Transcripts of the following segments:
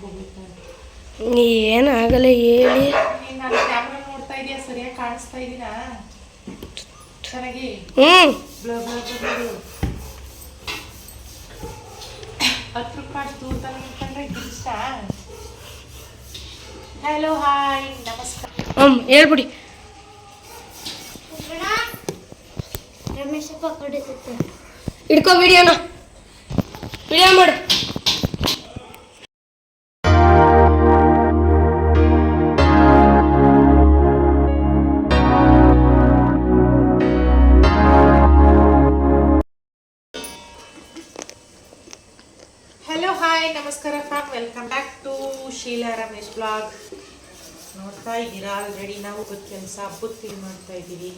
ಹೋಗ್ಬೇಕು ಏನಾಗಲ್ಲ ಹೇಳಿ. ಹಲೋ ಹಾಯ್ ನಮಸ್ಕಾರ. ಹ್ಞೂ ಹೇಳ್ಬಿಡಿ. ರಮೇಶ ಪಕ್ಕಡಿಸುತ್ತೆ ಹಿಡ್ಕೊ ವಿಡಿಯೋನ ವಿಡಿಯೋ ಮಾಡು. ಹಲೋ ಹಾಯ್ ನಮಸ್ಕಾರ fam welcome back to Sheela Ramesh blog ನೋಡ್ತಾ ಇದ್ದೀರಾ ಆಲ್ರೆಡಿ ನಾವು ಗೊತ್ತು ಕೆಲಸ ಹಬ್ಬದ ತಿಳಿ ಮಾಡ್ತಾ ಇದ್ದೀವಿ.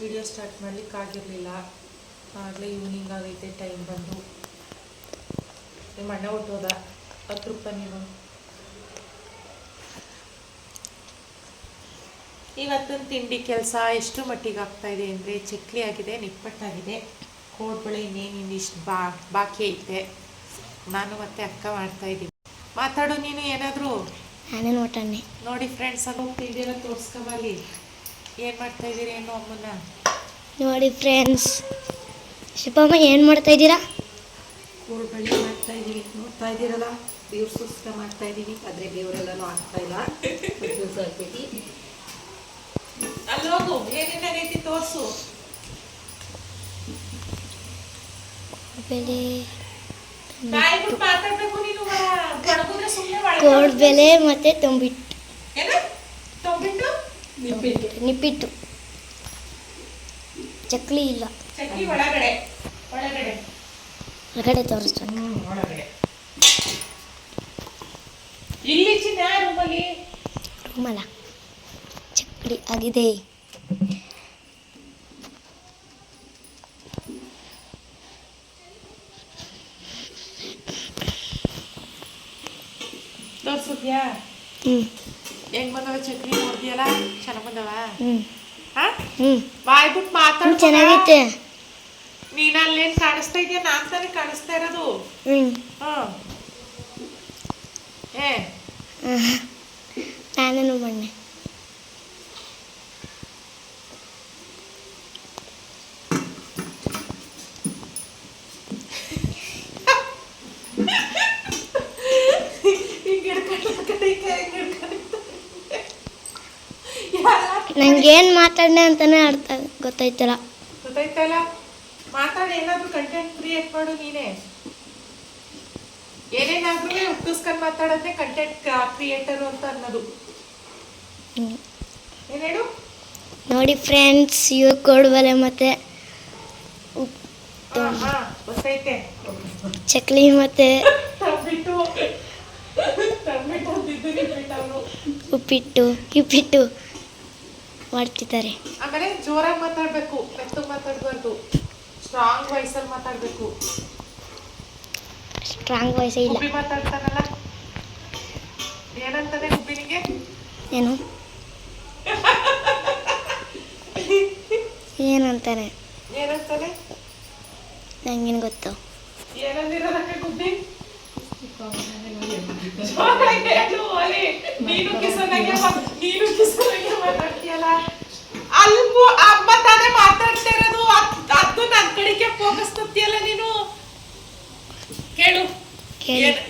ವಿಡಿಯೋ ಸ್ಟಾರ್ಟ್ ಮಾಡ್ಲಿಕ್ಕೆ ಆಗಿರಲಿಲ್ಲ. ಆಗಲೇ ಈವ್ನಿಂಗ್ ಆಗೈತೆ ಟೈಮ್ ಬಂದು. ನಿಮ್ಮ ಅಣ್ಣ ಹೊಟ್ಟೋದ? ಹತ್ತು ರೂಪಾಯಿ ನೀವು. ಇವತ್ತಿನ ತಿಂಡಿ ಕೆಲಸ ಎಷ್ಟು ಮಟ್ಟಿಗೆ ಆಗ್ತಾ ಇದೆ ಅಂದರೆ, ಚಕ್ಲಿ ಆಗಿದೆ, ನಿಪ್ಪಟ್ಟಾಗಿದೆ. ಕೋಡ್ಬಳೆ ಇನ್ನೇನು ಇನ್ನಿಷ್ಟು ಬಾ, ಬಾಕಿ ಐತೆ. ನಾನು ಮತ್ತೆ ಅಕ್ಕ ಮಾಡ್ತಾ ಇದ್ದೀವಿ. ಮಾತಾಡು ನೀನು ಏನಾದರೂ? ನಾನೇ ನೋಟಣ್ಣೆ ನೋಡಿ ಫ್ರೆಂಡ್ಸ್ ಅದು ಇದೆಲ್ಲ ತೋರಿಸ್ಕೊಬಲ್ಲಿ ಏನು ಮಾಡ್ತಾ ಇದ್ದೀರಿ ಏನು ಅಮ್ಮನ ನೋಡಿ ಫ್ರೆಂಡ್ಸ್ ಶಿವಮ್ಮ ಏನು ಮಾಡ್ತಾ ಇದ್ದೀರಾ? ಕೋಳ್ಬಳ್ಳಿ ಮಾಡ್ತಾ ಇದೀವಿ ನೋಡ್ತಾ ಇದ್ದೀರಲ್ಲ? ದೇವ್ರ ಸುಸ್ಕ ಮಾಡ್ತಾ ಇದೀವಿ ಆದ್ರೆ ದೇವರೆಲ್ಲನೂ ಆಗ್ತಾ ಇಲ್ಲ. ಆಗ್ತೈತಿ ಅಲ್ಲೋಗು ಏನೇನ ರೀತಿ ತೋರಿಸು. ಬೆಲೆ ಬಾಯ್ಬಿಟ್ಟು ಮಾತಾಡ್ಬೇಕು ನೀನು ಬಡಗುದ್ರೆ ಸುಮ್ಮನೆ ಕೋಡ್ಬೆಲೆ ಮತ್ತೆ ತುಂಬಿಟ್ಟು. ನಿಪ್ಪಿಟ್ಟು. ಚಕ್ಲಿ ಇಲ್ಲ. ಹೊರಗಡೆ ತೋರಿಸ್ತಾರೆ ರೂಮಲ್ಲ. ಚಕ್ಲಿ ಆಗಿದೆ. ಹ್ಞೂ ಹೆಂಗ್ ಬಂದವ ಚಟ್ನಿ ನೋಡ್ದಿಯಲ್ಲ ಚೆನ್ನಾಗ್ ಬಂದವ? ಬಾಯ್ಬಿಟ್ಟು ಮಾತಾಡ್ ಚೆನ್ನಾಗೈತೆ. ನೀನ್ ಅಲ್ಲೇನ್ ಕಾಣಿಸ್ತಾ ಇದೆಯಾ? ನಾನ್ ತಾನೇ ಕಾಣಿಸ್ತಾ ಇರೋದು. ನಾನು ಹ್ಮ್ ಏ ನಾನೇನು ಬಣ್ಣೆ ಹಿಂಗ್ ಹಿಡ್ಕೊಂಡು ಆ ಕಡೆ ಈ ಕಡೆ ಹಿಂಗ್ ಹಿಡ್ಕೊಂಡು ಯಾರ್ ಏನು ಮಾತಾಡನೆ ಅಂತಾನೆ ಅರ್ಥ ಗೊತ್ತಾಯ್ತಲ್ಲ. ಗೊತ್ತಾಯ್ತಲ್ಲ? ಮಾತಾಡಿ ಏನಾದ್ರೂ ಕಂಟೆಂಟ್ ಕ್ರಿಯೇಟ್ ಮಾಡು ನೀನೇ. ಏನೇನಾದ್ರೂ ಹುಟ್ಟಿಸ್ಕೊಂಡ್ ಮಾತಾಡೋದೇ ಕಂಟೆಂಟ್ ಕ್ರಿಯೇಟರ್ ಅಂತ ಅನ್ನೋದು. ಏನೇಳು? ನೋಡಿ ಫ್ರೆಂಡ್ಸ್ ಯು ಕೋಡ್ಬಲೆ ಮತ್ತೆ ಗೊತ್ತೈತೆ ಚಕ್ಲಿ ಮತ್ತೆ ಉಪ್ಪಿಟ್ಟು. ಉಪ್ಪಿಟ್ಟು ಮಾಡ್ತಿದ್ದಾರೆ. ಆಮೇಲೆ ಜೋರಾಗಿ ಮಾತಾಡಬೇಕು ಮೆತ್ತಗೆ ಮಾತಾಡಬಾರ್ದು. ಸ್ಟ್ರಾಂಗ್ ವಾಯ್ಸಲ್ಲಿ ಮಾತಾಡಬೇಕು. ಸ್ಟ್ರಾಂಗ್ ವಾಯ್ಸ್ ಇಲ್ಲ. ಗುಬ್ಬಿ ಮಾತಾಡ್ತಾನಲ್ಲ? ಏನಂತಾನೆ ಗುಬ್ಬಿನಿಗೆ ಏನು? ಏನಂತಾನೆ? ಏನಂತಾನೆ? ನಂಗೇನು ಗೊತ್ತು. ಏನಂದಿರೋದಕ್ಕೆ ಗುಬ್ಬಿ. ನೀನು ಕಿಸನಾಗೆ ಮಾ- ನೀನು ಕಿಸನಾಗೆ ಮಾತಾಡ್ತೀಯಲ್ಲ ಅಲ್ಬು ಅಮ್ಮ ತಾನೇ ಮಾತಾಡ್ತಾ ಇರೋದು ಅದ್- ನನ್ನ ಕಡೆಗೆ ಫೋಕಸ್ ತಪ್ತಿಯಲ್ಲ ನೀನು ಕೇಳು.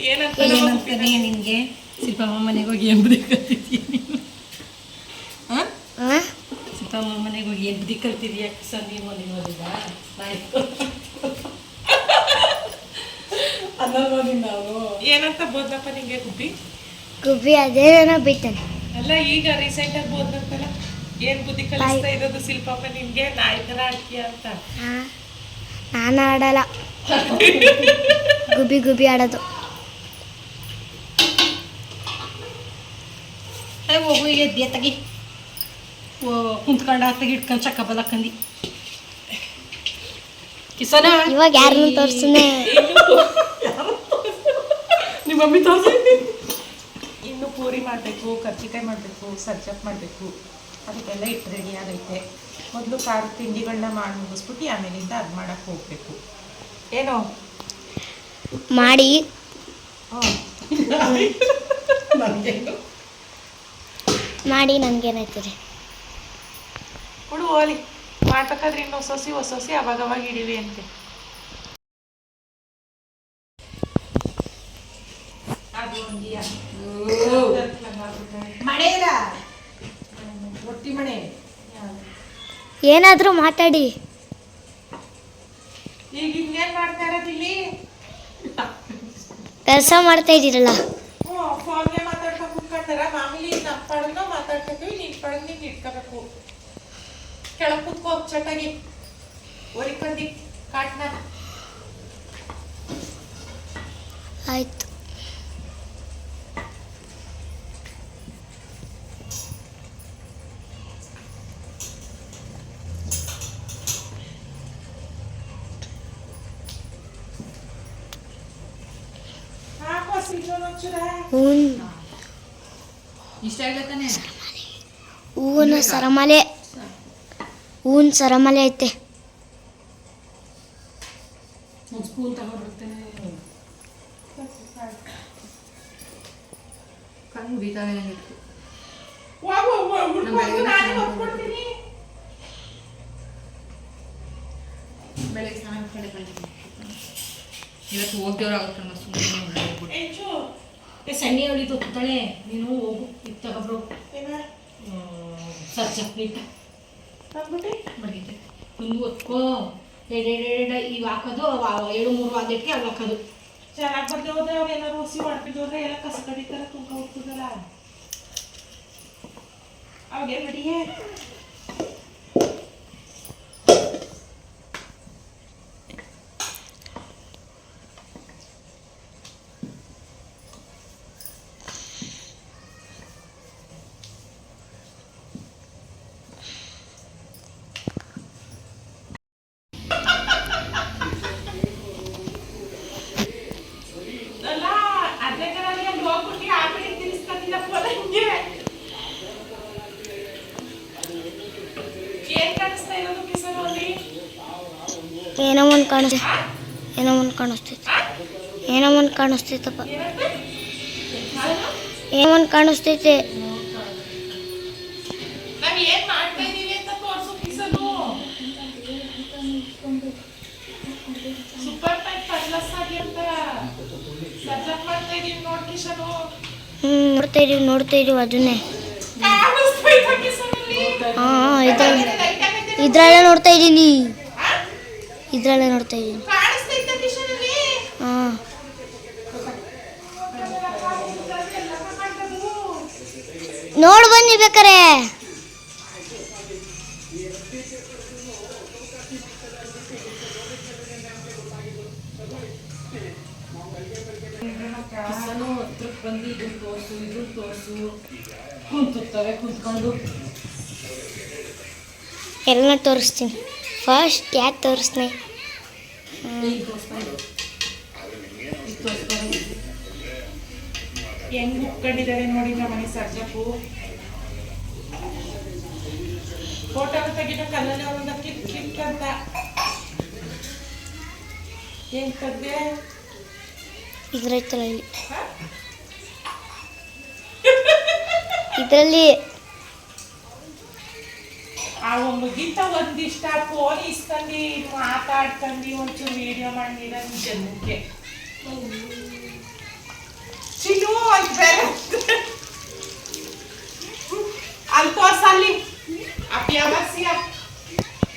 ಏನಂತ ಏನಂತಾನೆ ನಿನ್ಗೆ ಸಿಪ್ಪಮ್ಮ ಮನೆಗೆ ಹೋಗಿ ಎಂಬುದಿ ಬುದ್ಧಿ ಕಲ್ತಿದ್ಯಾ? ನೀನು? ಸಿಪ್ಪಮ್ಮ ಮನೆಗೆ ಹೋಗಿ ಏನ್ ಸಂಧಿ ಮನೆಗೆ ಹೋಗಿದ್ದ ಅನ್ನೋದು ನಾವು ಏನಂತ ಬೋದ್ನಪ್ಪ ನಿಂಗೆ ಗುಬ್ಬಿ? ಗುಬ್ಬಿ ಅದೇನೋ ಬಿಟ್ಟಾನೆ ಅಲ್ಲ ಈಗ ರೀಸೆಂಟ್ ಆಗಿ ಬೋದ್ನಂತಲ್ಲ ಏನ್ ಬುದ್ಧಿ ಕಲಿಸ್ತಾ ಇರೋದು ಶಿಲ್ಪಪ್ಪ ನಿಮ್ಗೆ ನಾಯಿ ತರ ಆಡ್ತೀಯ ಅಂತ. ನಾನು ಆಡಲ್ಲ. ಗುಬ್ಬಿ ಗುಬ್ಬಿ ಆಡೋದು. ಹೋಗು ಎದ್ದೆ ತಗಿ ಓ ತಗಿ ಇಟ್ಕೊಂಡು ಚಕ್ಕ ಬಲಕ್ಕಂದಿ ಕಿಸನ? ಇವಾಗ ಯಾರನ್ನು ತೋರ್ಸನೆ. ನಿಮ್ಮ ಮಮ್ಮಿ ತೋರಿಸಿ ಇನ್ನು ಪೂರಿ ಮಾಡಬೇಕು ಕರ್ಜಿಕಾಯಿ ಮಾಡಬೇಕು ಸಜ್ಜಪ್ ಮಾಡಬೇಕು. ಅದಕ್ಕೆಲ್ಲ ಇಟ್ಟು ರೆಡಿ ಆಗೈತೆ. ಮೊದಲು ಖಾರದ ತಿಂಡಿಗಳನ್ನ ಮಾಡಿ ಮುಗಿಸ್ಬಿಟ್ಟು ಆಮೇಲಿಂದ ಅದು ಮಾಡಕ್ಕೆ ಹೋಗ್ಬೇಕು. ಏನೋ? ಮಾಡಿ. ಮಾಡಿ ನನಗೇನಾಯ್ತದೆ? ಕೊಡು ಹೋಲಿ ಮಾಡ್ಬೇಕಾದ್ರೆ ಇನ್ನು ಹೊಸ ಸಸಿ ಹೊಸ ಹೊಸಿ ಅವಾಗ ಅವಾಗ ಹಿಡಿವಿ ಅಂತೆ. ಏನಾದರೂ ಮಾತಾಡಿ. ಕೆಲಸ ಮಾಡ್ತಾ ಇದ್ದೀರಲ್ಲ. ಕೆಳಗೆ ಕುತ್ಕೋ ಚಟಾಗಿ ಒರಿಕೊಂಡಿ ಕಾಟ್ನ. ಆಯ್ತು. ಹೂವಿನ ಸರಮಲೆ ಹೂವಿನ ಸರಮಲೆ ಐತೆ. ಬೆಳಗ್ಗೆ ಸ್ನಾನ ಕಡೆ ಬಂದಿದ್ದೀನಿ ಇವತ್ತು ಹೋಗ್ದೇವ್ರಾಗುತ್ತೆ ಅನ್ನೋ ಸುಮ್ಮನೆ ಸಣ್ಣಿ ನೀನು ಹೋಗು ಇದು ತಗೊಬ್ರು. ಏನ ಸರ್ಚಪ್ಲಿ ಬಂದ್ಬಿಟ್ಟು ಮಡಗಿದೆ ಒಂದು ಒತ್ಕೋ ಇವು ಹಾಕೋದು ಅವ ಅವ ಏಳು ಮೂರು ಅಲ್ಲಿ ಹಾಕೋದು ಚೆನ್ನಾಗಿ ಬರ್ದೆ ಹೋದ್ರೆ ಅವ್ರು ಏನಾರು ಹುಸಿ ಮಾಡ್ತಿದ್ದು ಹೋದ್ರೆ ಎಲ್ಲ ಕಸ ಕಡಿತಾರೆ ತುಂಬ ಹೋಗ್ತದಲ್ಲ ಅವಾಗೇನ್ ಮಾಡಿಯೇ ಅಲ್ಲ ಅದೇ ಕರಲ್ಲಿ ಅಲ್ಲಿ ಹೋಗ್ಬಿಟ್ಟು ಆ ಕಡೆ ತಿರ್ಸ್ಕೊತಿಲ್ಲ ಫೋನ್ ಹಿಂಗೆ ಏನ್ ಕಾಣಿಸ್ತಾ ಇರೋದು ಕಿಸರ್ ಅಲ್ಲಿ ಏನೋ ಒಂದು ಕಾಣಿಸ್ತಿ ಏನೋ ಒಂದು ಕಾಣಿಸ್ತೈತೆ ಏನೋ ಒಂದು ಕಾಣಿಸ್ತೈತಪ್ಪ ಏನೋ ಒಂದು ಕಾಣಿಸ್ತೈತೆ ಹ್ಞೂ ನೋಡ್ತಾ ಇದೀವಿ ನೋಡ್ತಾ ಇದೀವಿ ಅದನ್ನೇ. ಹಾ ಇದ್ರಲ್ಲೇ ನೋಡ್ತಾ ಇದ್ದೀನಿ ಇದ್ರಲ್ಲೇ ನೋಡ್ತಾ ಇದ್ದೀನಿ. ಹಾಂ. ನೋಡ್ ಬನ್ನಿ ಬೇಕಾರೆ. ಕಿಸನು ಹತ್ರಕ್ಕೆ ಬಂದು ಇದನ್ನ ತೋರಿಸು ಇದನ್ನ ತೋರಿಸು. ಕುಂತುತ್ತವೆ ಕುಂತ್ಕೊಂಡು. ಎಲ್ಲ ತೋರಿಸ್ತೀನಿ. ಫಸ್ಟ್ ಯಾಕೆ ತೋರಿಸ್ತೀನಿ ಹೆಂಗ್ ಉಟ್ಕೊಂಡಿದ್ದಾರೆ ನೋಡಿ ನಮ್ಮ ಮನೆ ಸರ್ಜಪ್ಪು ಫೋಟೋ ತೆಗಿನ ಕಲ್ಲಲ್ಲಿ ಕಿಕ್ ಕಿತ್ ಅಂತ ಹೆಂಗ್ ತೆಗ್ದೆ ಇದ್ರೈತಲ್ಲ ಇಲ್ಲಿ ಇದರಲ್ಲಿ ಆ ಮುಗಿತ ಒಂದಿಷ್ಟ ಫೋನ್ ಇಸ್ಕೊಂಡಿ ಮಾತಾಡ್ಕೊಂಡು ಒಂಚೂರು ವಿಡಿಯೋ ಮಾಡಿದ ಜನಕ್ಕೆ ಚಿನ್ನು ಅಲ್ಲಿ ಬೇರೆ ಅಲ್ಲಿ ತೋರ್ಸಲ್ಲಿ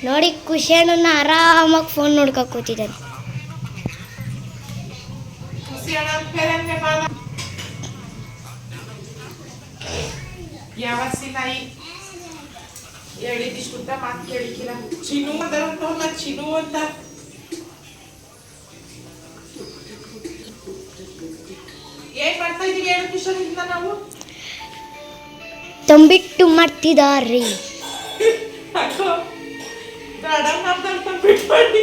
ನೋಡಿ ಖುಷಿಯಣ್ಣನ ಆರಾಮಾಗಿ ಫೋನ್ ನೋಡ್ಕೊಕ್ ಕೂತಿದ್ದಾನೆ. ಖುಷಿಯಣ್ಣ ಯಾವಸಿ ನಾಯಿ. ಹೇಳಿದಿಷ್ಟು ಉದ್ದ ಮಾತು ಕೇಳಿಕ್ಕಿಲ್ಲ ಚಿನ್ನು ಅಂತಾರಂತ ನಾ ಚಿನ್ನು ಅಂತ ಏನ್ ಮಾಡ್ತಾ ಇದೀವಿ ಹೇಳು ಇಂದ ನಾವು? ತಂಬಿಟ್ಟು ಮಾಡ್ತಿದಾರ್ರಿ ಅಕ್ಕೋ ಬೇಡ ನಮ್ದಲ್ಲಿ ತಂಬಿಟ್ಟು ಮಾಡಿ.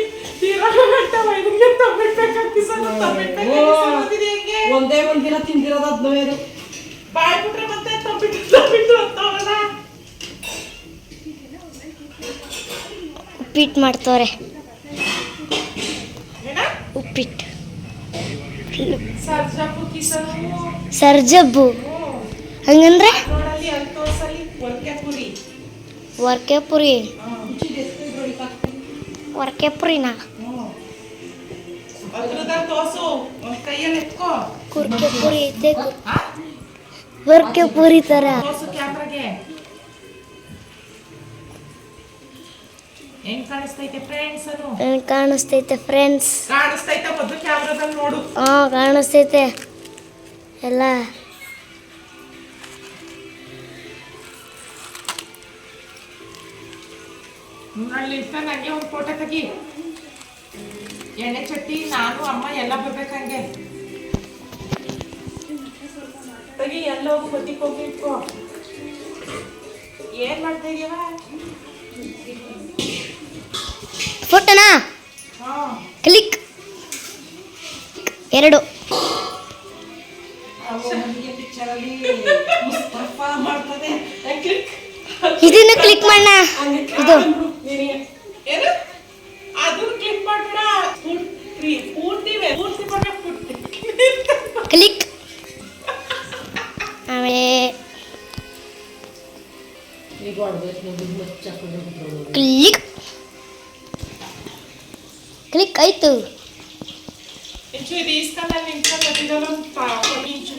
ಒಂದೇ ಒಂದು ದಿನ ತಿಂದಿರೋದು ಹದಿನೈದು ಬಾಯ್ ಬಿಟ್ರೆ ಮತ್ತೆ ತಂಬಿಟ್ಟು ತಂಬಿಟ್ಟು ಅಂತಾವಲ್ಲ ಉಪ್ಪಿಟ್ಟು ಮಾಡ್ತವ್ರೆ. ಉಪ್ಪಿಟ್ಟು. ಸರ್ಜಬ್ಬು ಹಂಗಂದ್ರೆ? ವರ್ಕೆ ಪುರಿ ವರ್ಕೆ ಪುರಿನಾ ಕುರ್ಕೆ ಪುರಿ ಐತೆ. ವರ್ಕೆ ಪುರಿ ತರ. ಹೆಂಗ್ ಕಾಣಿಸ್ತೈತೆ ಫ್ರೆಂಡ್ಸ್ ಅನು ನನ್ಗೆ ಕಾಣಿಸ್ತೈತೆ ಫ್ರೆಂಡ್ಸ್ ಕಾಣಿಸ್ತೈತೆ ಮೊದ್ಲು ಕ್ಯಾಮ್ರಾದಲ್ಲಿ ನೋಡು. ಹಾ ಕಾಣಿಸ್ತೈತೆ. ಎಲ್ಲ. ಅಲ್ಲಿ ಇರ್ತ ನಂಗೆ ಒಂದು ಫೋಟೋ ತೆಗಿ. ಎಣ್ಣೆ ಚಟ್ಟಿ ನಾನು ಅಮ್ಮ ಎಲ್ಲ ಬರ್ಬೇಕಂಗೆ ತೆಗಿ ಎಲ್ಲ ಹೋಗು ಬದಿಗೆ ಹೋಗಿ ಇಟ್ಕೋ. ಏನ್ ಮಾಡ್ತಾ ಇದೀವ ಫೋಟೋನಾ? ಕ್ಲಿಕ್. ಎರಡು. ಇದನ್ನು ಕ್ಲಿಕ್ ಮಾಡೋಣ ಇದು. ಇಂಚು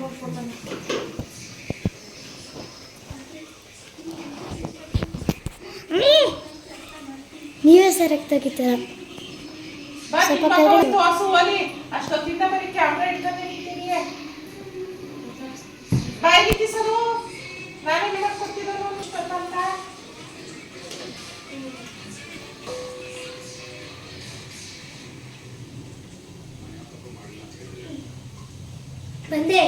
ನೋಡ್ಕೊಂಬಂದು. ನೀವೇ ಸರಿಯಾಗಿ ತೆಗಿತೀರ ಬಾ, ಸ್ವಲ್ಪ ಬಂದೆ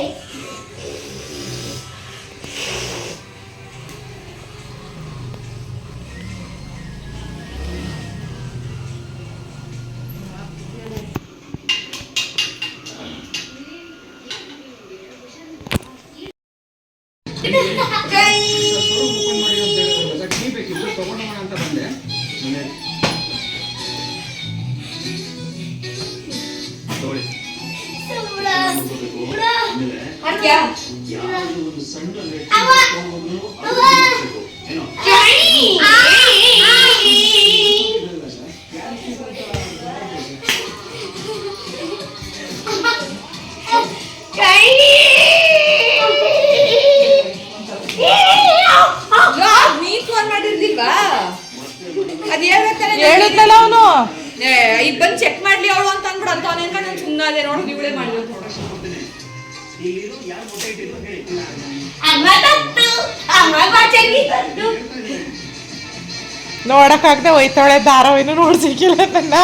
ನೋಡಕ್ಕಾಗದೆ ಹೋಯ್ತಾಳೆ ಧಾರಾವಾಹಿನೂ ನೋಡ್ಸಿಕ್ಕಿಲ್ಲ ನನ್ನ.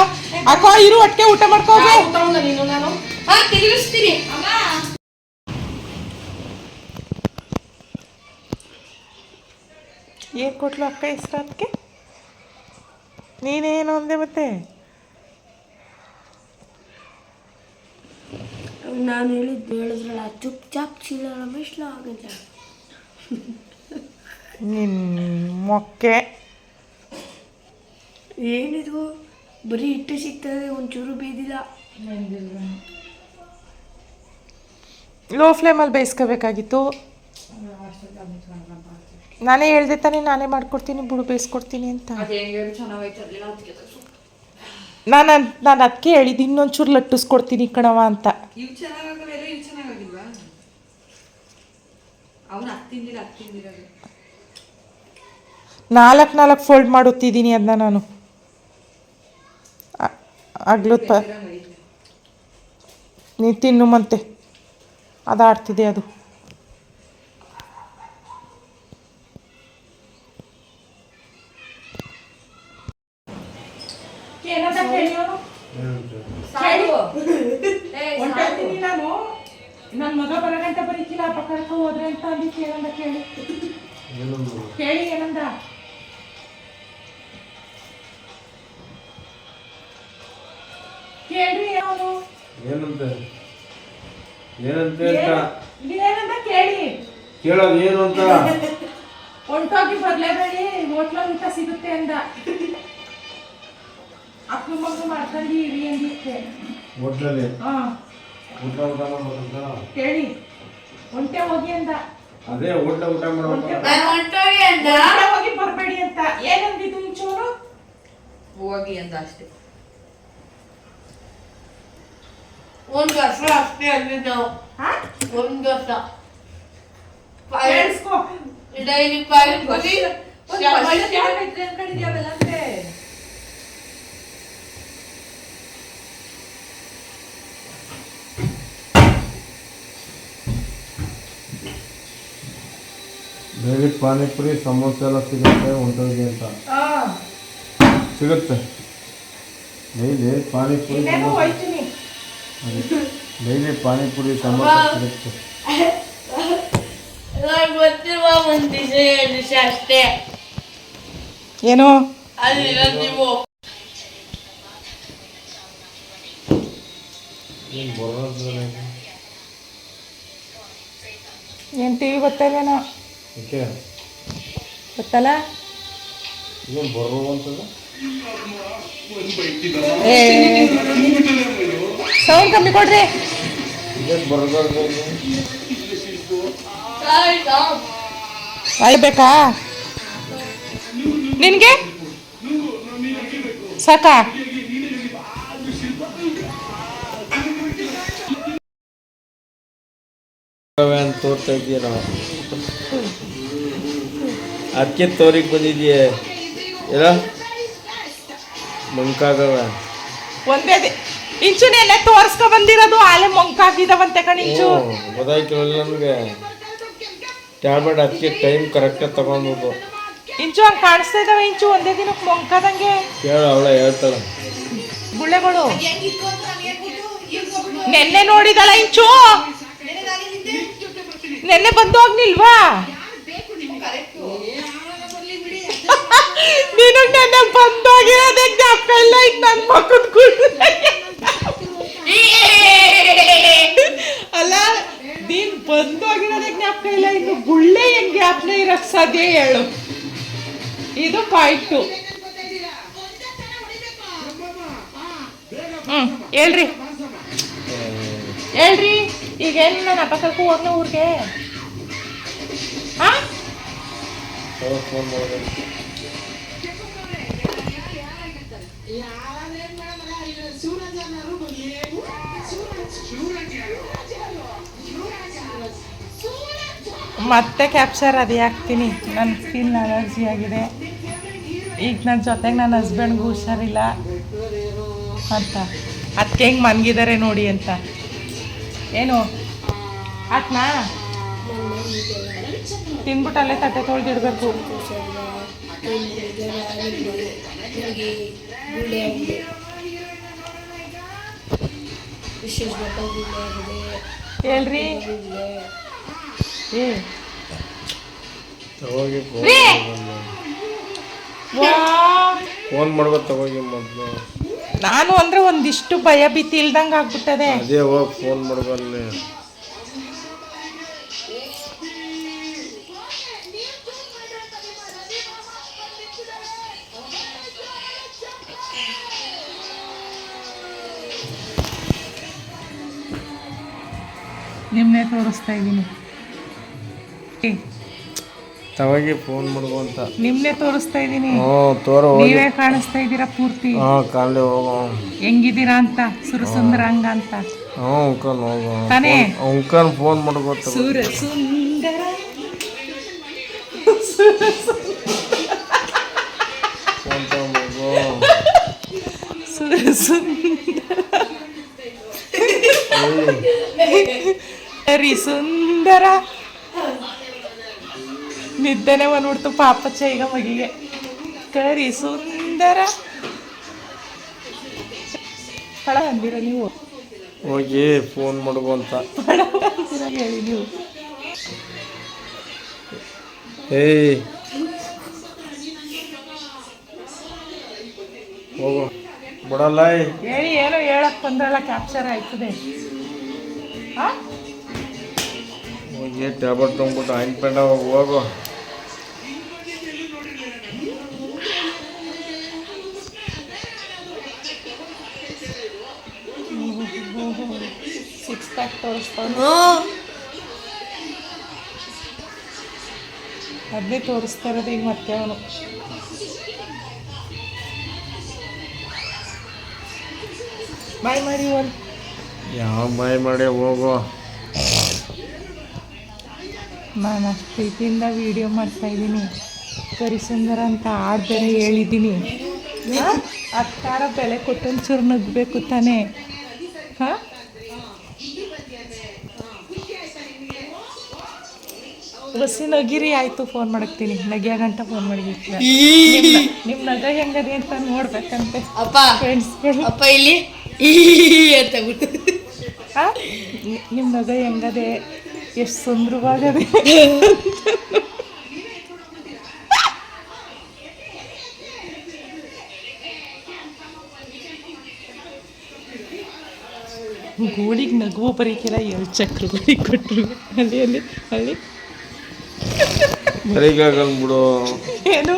ಅಕ್ಕ ಇರು ಒಟ್ಟಿಗೆ ಊಟ ನೀನು ನಾನು. ತಿರುಗಿಸ್ತೀನಿ. ಏನು ಕೊಟ್ಲು ಅಕ್ಕ ಇಷ್ಟ ಅದಕ್ಕೆ ನೀನೇನು ಅಂದೆ ಮತ್ತೆ? ನಾನು ಹೇಳಿದ್ದು ಹೇಳಿದ್ರಲ್ಲ ಚುಪ್ ಚಾಪ್ ಚೀಲ ರಮೇಶ್ ಆಗುತ್ತೆ ನಿನ್ನ ಮೊಕ್ಕೆ. ಏನಿದು? ಬರೀ ಹಿಟ್ಟು ಸಿಗ್ತದೆ ಒಂಚೂರು ಬೇದಿಲ್ಲ ಲೋ ಫ್ಲೇಮಲ್ಲಿ ಬೇಯಿಸ್ಕೋಬೇಕಾಗಿತ್ತು. ನಾನೇ ಹೇಳ್ದೆ ತಾನೇ ನಾನೇ ಮಾಡ್ಕೊಡ್ತೀನಿ ಬಿಡು ಬೇಯಿಸ್ಕೊಡ್ತೀನಿ ಅಂತ. ನಾನು ನಾನು ಅದಕ್ಕೆ ಹೇಳಿದ್ದು ಇನ್ನೊಂಚೂರು ಲಟ್ಟಿಸ್ಕೊಡ್ತೀನಿ ಕಣವ ಅಂತ. ನಾಲ್ಕು ನಾಲ್ಕು ಫೋಲ್ಡ್ ಮಾಡುತ್ತಿದ್ದೀನಿ ಅದನ್ನ ನಾನು. ಪ ನೀ ತಿನ್ನು ಮತ್ತೆ. ಅದು ಆಡ್ತಿದೆ ಅದು. ಹೋಗಿ ಅಂತ. ಅದೇ ಊಟ ಊಟ ಹೋಗಿ ಬರಬೇಡಿ ಅಂತ. ಏನಂದಿದ್ದು ಚೂರು? ಹೋಗಿ ಅಂತ ಅಷ್ಟೇ. ಒಂದು ವರ್ಷ ಅಷ್ಟೇ ಅಂದಿದ್ದು ಹಾ? ಒಂದು ವರ್ಷ. ಕೇಳಿಸ್ಕೊ. ಡೈಲಿ ಪಾನಿಪುರಿ ಡೈಲಿ ಪಾನಿಪುರಿ ಸಮೋಸ ಎಲ್ಲ ಸಿಗುತ್ತೆ ಹೊಂಟೋಗಿ ಅಂತ. ಸಿಗುತ್ತೆ. ಡೈಲಿ ಪಾನಿಪುರಿ ಡೈಲಿ ಪಾನಿಪುರಿ ಸಮೋಸ ಸಿಗುತ್ತೆ. ಏನು? ಏನು ಟಿ ವಿ ಓಕೆ ಗೊತ್ತಲ್ಲ? ಸೌಂಡ್ ಕಮ್ಮಿ ಕೊಡ್ರಿ. ಅಳ್ಬೇಕಾ ನಿನ್ಗೆ? ಸಾಕಾ? ಅಂತ ತೋರ್ತಾ ಇದೀಯ ನಾವು ಅದಕ್ಕೆ ತೋರಿಗೆ ಬಂದಿದೆಯೇ? ಏನೋ ಮಂಕಾಗವ ಒಂದೇ ಇಂಚುನೇ ಇಂಚು ನೆನ್ನೆ ತೋರಿಸ್ಕೊ ಬಂದಿರೋದು ಆಲೆ ಮಂಕಾಗಿದವಂತೆ ಕಣ ಇಂಚು. ಗೊತ್ತಾಯ್ಕಿಲ್ಲ ನನಗೆ. ಟ್ಯಾಬ್ಲೆಟ್ ಅದಕ್ಕೆ ಟೈಮ್ ಕರೆಕ್ಟಾಗಿ ತಗೊಂಡು ಇಂಚು ಹಂಗೆ ಕಾಣಿಸ್ತಾ ಇದಾವೆ ಇಂಚು ಒಂದೇ ದಿನಕ್ಕೆ ಮೊಂಕಾದಂಗೆ. ಹೇಳು ಅವಳ ಹೇಳ್ತಾಳೆ. ಗುಳ್ಳೆಗಳು. ನೆನ್ನೆ ನೋಡಿದಲ್ಲ ಇಂಚು? ನೆನ್ನೆ ಬಂದು ಹೋಗ್ನಿಲ್ವಾ? ನೀನು ನನ್ನ ಬಂದೋಗಿರೋದೇ ಜ್ಞಾಪಕ ಇಲ್ಲ ಈಗ ನನ್ನ ಮಕ್ಕದ ಅಲ್ಲ, ನೀನ್ ಬಂದೋಗಿರೋದೇ ಜ್ಞಾಪಕ ಇಲ್ಲ ಇನ್ನು ಗುಳ್ಳೆ ಹೆಂಗ್? ಜ್ಞಾಪನ ಇರಕ್ ಸಾಧ್ಯ ಹೇಳು. ಇದು ಪಾಯಿಂಟ್ ಹ್ಮ್, ಹೇಳ್ರಿ. ಹೇಳ್ರಿ, ಈಗ ಏನು ನನ್ನ ಅಪ್ಪ ಕರ್ಕೊ ಹೋಗ್ನ ಊರಿಗೆ. ಹಾ? ಮತ್ತೆ ಕ್ಯಾಪ್ಚರ್ ಅದೇ ಹಾಕ್ತೀನಿ. ನನ್ನ ಸ್ಕಿನ್ ಅಲರ್ಜಿ ಆಗಿದೆ. ಈಗ ನನ್ನ ಜೊತೆಗೆ ನನ್ನ ಹಸ್ಬೆಂಡ್ಗೂ ಹುಷಾರಿಲ್ಲ. ಅಂತ. ಅದಕ್ಕೆ ಹೆಂಗೆ ಮನ್ಗಿದ್ದಾರೆ ನೋಡಿ ಅಂತ. ಏನು? ಆತ್ನಾ ತಿನ್ಬಿಟ್ಟು ಅಲ್ಲೇ ತಟ್ಟೆ ತೊಳೆದಿಡ್ಬೇಕು. ಹೇಳ್ರಿ. ವಿಶೇಷ ತಗೋಗಿ ಫೋನ್ ರೀ! ವಾ ಫೋನ್ ಮಾಡ್ಬೇಕು ತಗೋಗಿ ಮೊದಲು. ನಾನು ಅಂದ್ರೆ ಒಂದಿಷ್ಟು ಭಯ ಭೀತಿ ಇಲ್ದಂಗೆ ಆಗ್ಬಿಟ್ಟದೆ. ಅದೇ ಹೋಗಿ ಫೋನ್ ಮಾಡ್ಬಲ್ಲಿ ನಿಮ್ಮನ್ನೇ ತೋರಿಸ್ತಾ ಇದ್ದೀನಿ. ತವಾಗಿ ಫೋನ್ ಮಾಡ್ಬೋ ಅಂತ. ನಿಮ್ಮನೆ ತೋರಿಸ್ತಾ ಇದ್ದೀನಿ. ತೋರ ನೀವೇ ಕಾಣಿಸ್ತಾ ಇದ್ದೀರಾ ಪೂರ್ತಿ? ಕಾಲೇ ಹೋಗೋ. ಹೆಂಗಿದ್ದೀರಾ ಅಂತ? ಸುರಸುಂದರ ಹಂಗ ಅಂತ. ಹ್ಞೂ ಅಂಕಲ್ ಹೋಗೋ. ತಾನೇ? ಅಂಕಲ್ ಫೋನ್ ಮಾಡ್ಬೋ ತಗೋ ಸುರ ಸುಂದರ. ಸುರ ಸುಂದರ. ಹರಿ ಸುಂದರ. ನಿದ್ದೆನೆ ಬಂದ್ಬಿಡ್ತು ಪಾಪಚ್ಚ ಈಗ ಮಗಿಗೆ. ಕರಿ ಸುಂದರ. ಪಳ ಅಂದಿರ ನೀವು? ಹೋಗಿ ಫೋನ್ ಮಾಡ್ಬೋ ಅಂತ. ಹೇಳಿ ನೀವು? ಏಯ್. ಹೋಗು. ಬಿಡಲ್ಲ. ಹೇಳಿ ಏನೋ ಹೇಳಕ್ ಬಂದ್ರಲ್ಲ ಕ್ಯಾಪ್ಚರ್ ಆಯ್ತದೆ. ಹಾ ಏ ಟ್ಯಾಬ್ಲೆಟ್ ತೊಗೊಂಬಿಟ್ಟು ಆಯಿಂಟ್ಮೆಂಟ್ ಅವಾಗ ಹೋಗು? ಸಿಕ್ಸ್ ಪ್ಯಾಕ್ ತೋರಿಸ್ತಾನೆ ಅದನ್ನೇ ತೋರಿಸ್ತಾ ಇರೋದು ಈಗ ಮತ್ತೆ ಅವನು ಬಾಯ್ ಮಾಡಿ ಒಂದು ಯಾವ ಬಾಯ್ ಮಾಡಿ ಹೋಗೋ? ನಾನು ಅಷ್ಟು ಪ್ರೀತಿಯಿಂದ ವಿಡಿಯೋ ಮಾಡ್ತಾ ಇದ್ದೀನಿ. ಕರಿಸುಂದರ ಅಂತ ಹಾಡು ಬೇರೆ ಹೇಳಿದ್ದೀನಿ. ಅದಕ್ಕಾರ ಬೆಲೆ ಕೊಟ್ಟು ಚೂರು ನಗಬೇಕು ತಾನೇ. ಹಾಂ? ಬಸ್ಸಿ ನಗಿರಿ ಆಯಿತು ಫೋನ್ ಮಾಡಕ್ತೀನಿ. ನಗಿಯ ಗಂಟ ಫೋನ್ ಮಾಡಿದ್ದೀನಿ ನಿಮ್ಮ ನಗ ಹೆಂಗದೆ ಅಂತ ನೋಡ್ಬೇಕಂತೆ. ಅಪ್ಪ ಫ್ರೆಂಡ್ಸ್ಗಳು ಅಪ್ಪ ಇಲ್ಲಿ. ಅಂತ ನಿಮ್ಮ ನಗ ಹೆಂಗದೆ? ಎಷ್ಟು ಸುಂದರವಾಗದೆ ಗೋಳಿಗೆ ನಗುವ ಬರೀಕೆಲ್ಲ ಎರಡು ಚಕ್ರಗಳಿಗೆ ಕೊಟ್ಟರು ಅಲ್ಲಿ ಅಲ್ಲಿ ಅಲ್ಲಿ ಬರೀಗಾಗಲ್ ಬಿಡು ಏನು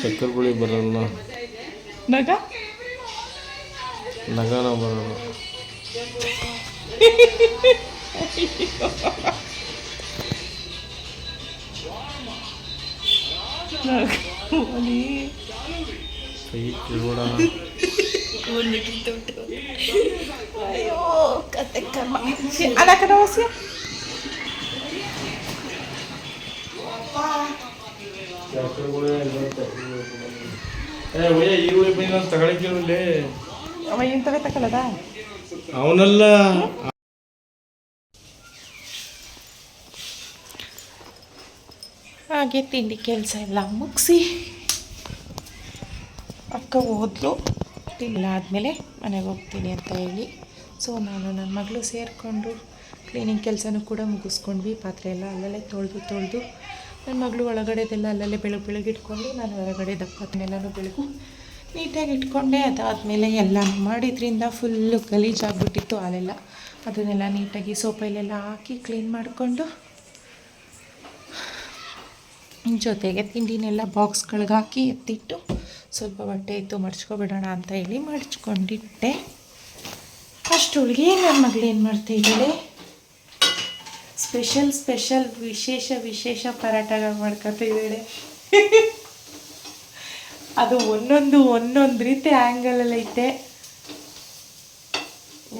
ಚಕ್ಕರ್ಗುಳಿ ಬರಲ್ಲ ನಗ ನಗನ ಬರಲ್ಲ ಅಯ್ಯೋ ಕತೆ ಕರ್ಮ ಅಲ್ಲ ಕಣ ಹೊಸಿ ಏ ಒಯ್ಯ ಈರುಳ್ಳಿ ಬೈ ನಾನು ತಗೊಳಕ್ಕೆ ಅವ ಇಂಥವೇ ತಗೊಳ್ಳದ ಅವನಲ್ಲ ಹಾಗೆ ತಿಂಡಿ ಕೆಲಸ ಎಲ್ಲ ಮುಗಿಸಿ ಅಕ್ಕ ಹೋದ್ಲು. ತಿಂಡಿ ಆದಮೇಲೆ ಮನೆಗೆ ಹೋಗ್ತೀನಿ ಅಂತ ಹೇಳಿ. ಸೊ ನಾನು ನನ್ನ ಮಗಳು ಸೇರಿಕೊಂಡು ಕ್ಲೀನಿಂಗ್ ಕೆಲಸನೂ ಕೂಡ ಮುಗಿಸ್ಕೊಂಡ್ವಿ. ಪಾತ್ರೆ ಎಲ್ಲ ಅಲ್ಲಲ್ಲೇ ತೊಳೆದು ತೊಳೆದು ನನ್ನ ಮಗಳು ಒಳಗಡೆದೆಲ್ಲ ಅಲ್ಲಲ್ಲೇ ಬೆಳಗ್ಗೆ ಬೆಳಗ್ಗೆ ಇಟ್ಕೊಂಡು ನಾನು ಹೊರಗಡೆ ದಪ್ಪತ್ನೆಲ್ಲನೂ ಬೆಳಗು ನೀಟಾಗಿ ಇಟ್ಕೊಂಡೆ. ಅದಾದಮೇಲೆ ಎಲ್ಲ ಮಾಡಿದ್ರಿಂದ ಫುಲ್ಲು ಗಲೀಜಾಗ್ಬಿಟ್ಟಿತ್ತು ಅಲ್ಲೆಲ್ಲ ಅದನ್ನೆಲ್ಲ ನೀಟಾಗಿ ಸೋಪಲ್ಲೆಲ್ಲ ಹಾಕಿ ಕ್ಲೀನ್ ಮಾಡಿಕೊಂಡು ಜೊತೆಗೆ ತಿಂಡಿನೆಲ್ಲ ಬಾಕ್ಸ್ಗಳಿಗೆ ಹಾಕಿ ಎತ್ತಿಟ್ಟು ಸ್ವಲ್ಪ ಬಟ್ಟೆ ಇತ್ತು ಮಡ್ಚ್ಕೊಬಿಡೋಣ ಅಂತ ಹೇಳಿ ಮಡ್ಚ್ಕೊಂಡಿಟ್ಟೆ. ಅಷ್ಟೊಳಗೆ ನನ್ನ ಮಗಳು ಏನು ಮಾಡ್ತಾ ಇದ್ದಾಳೆ ಸ್ಪೆಷಲ್ ಸ್ಪೆಷಲ್, ವಿಶೇಷ ವಿಶೇಷ ಪರಾಟಗಳು ಮಾಡ್ಕೊತಾ ಇದ್ದಾಳೆ ಅದು ಒಂದೊಂದು ಒಂದೊಂದು ರೀತಿ ಆ್ಯಂಗಲಲ್ಲಿ ಐತೆ.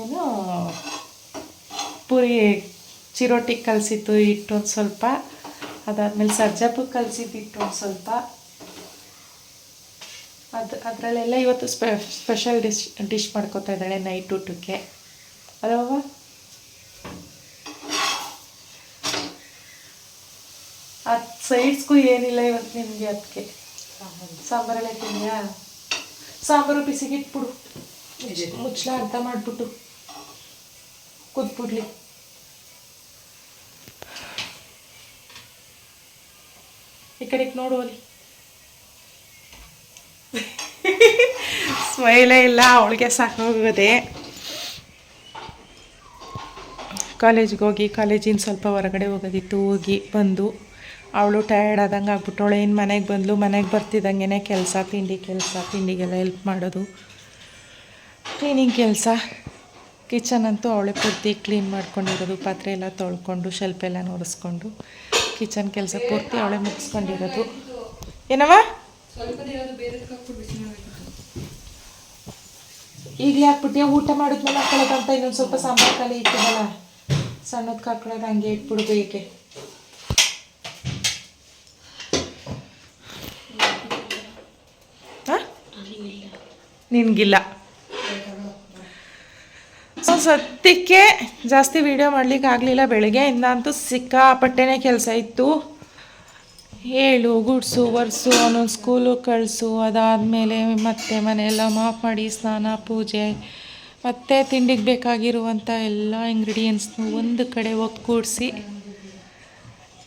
ಏನು ಪುರಿ ಚಿರೋಟಿ ಕಲಸಿತ್ತು ಹಿಟ್ಟು ಒಂದು ಸ್ವಲ್ಪ. ಅದಾದಮೇಲೆ ಸರ್ಜಾಪು ಕಲಸಿದ್ದಿಟ್ಟು ಒಂದು ಸ್ವಲ್ಪ. ಅದು, ಅದರಲ್ಲೆಲ್ಲ ಇವತ್ತು ಸ್ಪೆ ಸ್ಪೆಷಲ್ ಡಿಶ್ ಡಿಶ್ ಮಾಡ್ಕೋತಾ ಇದ್ದಾಳೆ ನೈಟ್ ಊಟಕ್ಕೆ. ಅದವ ಅದು ಸೈಡ್ಸ್ಗೂ ಏನಿಲ್ಲ ಇವತ್ತು ನಿಮಗೆ ಅದಕ್ಕೆ ಸಾಂಬಾರಲ್ಲೇ ತಿನ್ಯಾ ಸಾಂಬಾರು ಬಿಸಿಗಿಟ್ಬಿಡು. ಮುಚ್ಚಲ ಅಂತ ಮಾಡಿಬಿಟ್ಟು ಕುದ್ಬಿಡ್ಲಿ. ಈ ಕಡೆಗೆ ನೋಡು ಅಲ್ಲಿ. ಸ್ಮೈಲೇ ಇಲ್ಲ, ಅವಳಿಗೆ ಸಾಕೋಗದೆ. ಕಾಲೇಜಿಗೆ ಹೋಗಿ, ಕಾಲೇಜಿನ ಸ್ವಲ್ಪ ಹೊರಗಡೆ ಹೋಗೋದಿತ್ತು, ಹೋಗಿ ಬಂದು. ಅವಳು ಟಯರ್ಡ್ ಆದಂಗೆ ಆಗ್ಬಿಟ್ಟವಳು ಏನು ಮನೆಗೆ ಬಂದಳು ಮನೆಗೆ ಬರ್ತಿದ್ದಂಗೆ ಕೆಲಸ, ತಿಂಡಿ ಕೆಲಸ, ತಿಂಡಿಗೆಲ್ಲ ಹೆಲ್ಪ್ ಮಾಡೋದು. ಕ್ಲೀನಿಂಗ್ ಕೆಲಸ. ಕಿಚನ್ ಅಂತೂ ಅವಳೆ ಪೂರ್ತಿ ಕ್ಲೀನ್ ಮಾಡ್ಕೊಂಡಿರೋದು, ಪಾತ್ರೆ ಎಲ್ಲ ತೊಳ್ಕೊಂಡು ಶೆಲ್ಫ್ ಎಲ್ಲ ಒರೆಸ್ಕೊಂಡು ಕಿಚನ್ ಕೆಲಸ ಪೂರ್ತಿ ಅವಳೆ ಮುಗಿಸ್ಕೊಂಡಿರೋದು. ಏನವ ಈಗಲೇ ಹಾಕ್ಬಿಟ್ಟಿಯ ಊಟ ಮಾಡಿದ್ಮೇಲೆ ಹಾಕೊಳ್ಳೋದಂತ ಇನ್ನೊಂದು ಸ್ವಲ್ಪ ಸಾಂಬಾರು ಖಾಲಿ ಇಟ್ಟಿದ್ದಲ್ಲ. ಸಣ್ಣದಕ್ಕೆ ಹಾಕೊಳ್ಳೋದು ಹಂಗೆ ಇಟ್ಬಿಡು ಬೇಕೆ ನಿನಗಿಲ್ಲ. ಸದ್ಯಕ್ಕೆ ಜಾಸ್ತಿ ವೀಡಿಯೋ ಮಾಡ್ಲಿಕ್ಕೆ ಆಗಲಿಲ್ಲ. ಬೆಳಗ್ಗೆಯಿಂದ ಅಂತೂ ಸಿಕ್ಕಾಪಟ್ಟೆನೇ ಕೆಲಸ ಇತ್ತು. ಹೇಳು, ಗುಡ್ಸು ಒರೆಸು ಅವನೊಂದು ಸ್ಕೂಲು ಕಳಿಸು. ಅದಾದಮೇಲೆ ಮತ್ತೆ ಮನೆಯೆಲ್ಲ ಮಾಫ್ ಮಾಡಿ, ಸ್ನಾನ, ಪೂಜೆ, ಮತ್ತು ತಿಂಡಿಗೆ ಬೇಕಾಗಿರುವಂಥ ಎಲ್ಲ ಇಂಗ್ರೀಡಿಯೆಂಟ್ಸ್ನು ಒಂದು ಕಡೆ ಒಗ್ಗೂಡಿಸಿ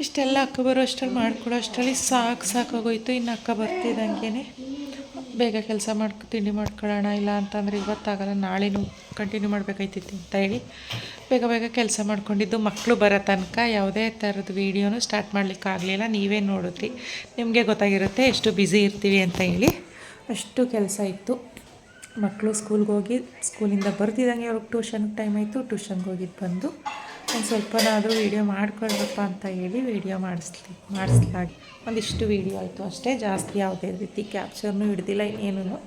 ಇಷ್ಟೆಲ್ಲ ಅಕ್ಕ ಬರೋ ಅಷ್ಟರಲ್ಲಿ ಮಾಡಿಕೊಡೋ ಅಷ್ಟರಲ್ಲಿ ಸಾಕು ಸಾಕಾಗೋಯ್ತು. ಇನ್ನು ಅಕ್ಕ ಬರ್ತಿದ್ದಂಗೆ ಬೇಗ ಕೆಲಸ ಮಾಡ್ಕೊ, ತಿಂಡಿ ಮಾಡ್ಕೊಳ್ಳೋಣ, ಇಲ್ಲ ಅಂತಂದರೆ ಇವತ್ತಾಗಲ್ಲ, ನಾಳೆನೂ ಕಂಟಿನ್ಯೂ ಮಾಡಬೇಕಾಯ್ತಿತ್ತು ಅಂತ ಹೇಳಿ ಬೇಗ ಬೇಗ ಕೆಲಸ ಮಾಡ್ಕೊಂಡಿದ್ದು ಮಕ್ಕಳು ಬರೋ ತನಕ ಯಾವುದೇ ಥರದ ವೀಡಿಯೋನು ಸ್ಟಾರ್ಟ್ ಮಾಡಲಿಕ್ಕಾಗಲಿಲ್ಲ ನೀವೇ ನೋಡಿದ್ರಿ ನಿಮಗೆ ಗೊತ್ತಾಗಿರುತ್ತೆ ಎಷ್ಟು ಬ್ಯುಸಿ ಇರ್ತೀವಿ ಅಂತ ಹೇಳಿ. ಅಷ್ಟು ಕೆಲಸ ಇತ್ತು. ಮಕ್ಕಳು ಸ್ಕೂಲ್ಗೆ ಹೋಗಿ ಸ್ಕೂಲಿಂದ ಬರ್ತಿದ್ದಂಗೆ ಅವ್ರಿಗೆ ಟ್ಯೂಷನ್ಗೆ ಟೈಮ್ ಆಯಿತು ಟ್ಯೂಷನ್ಗೆ ಹೋಗಿದ್ದು ಬಂದು ಒಂದು ಸ್ವಲ್ಪನಾದರೂ ವೀಡಿಯೋ ಮಾಡ್ಕೊಳ್ಬೇಕಪ್ಪ ಅಂತ ಹೇಳಿ ವೀಡಿಯೋ ಮಾಡಿಸ್ಲಿ, ಮಾಡಿಸ್ಲಾಗಿ. ಒಂದಿಷ್ಟು ವೀಡಿಯೋ ಆಯಿತು ಅಷ್ಟೇ. ಜಾಸ್ತಿ ಯಾವುದೇ ರೀತಿ ಕ್ಯಾಪ್ಚರ್ನೂ ಹಿಡ್ದಿಲ್ಲ ಇನ್ನೇನು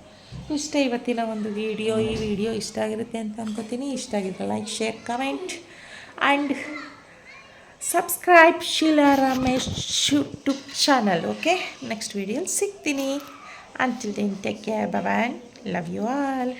ಇಷ್ಟೇ ಇವತ್ತಿನ ಒಂದು ವಿಡಿಯೋ ಈ ವಿಡಿಯೋ ಇಷ್ಟ ಆಗಿರುತ್ತೆ ಅಂತ ಅನ್ಕೋತೀನಿ. ಇಷ್ಟ ಆಗಿದ್ರೆ like share comment and subscribe Sheela Ramesh YouTube channel okay next ವೀಡಿಯೋಲಿ ಸಿಗ್ತೀನಿ. Until then take care bye love you all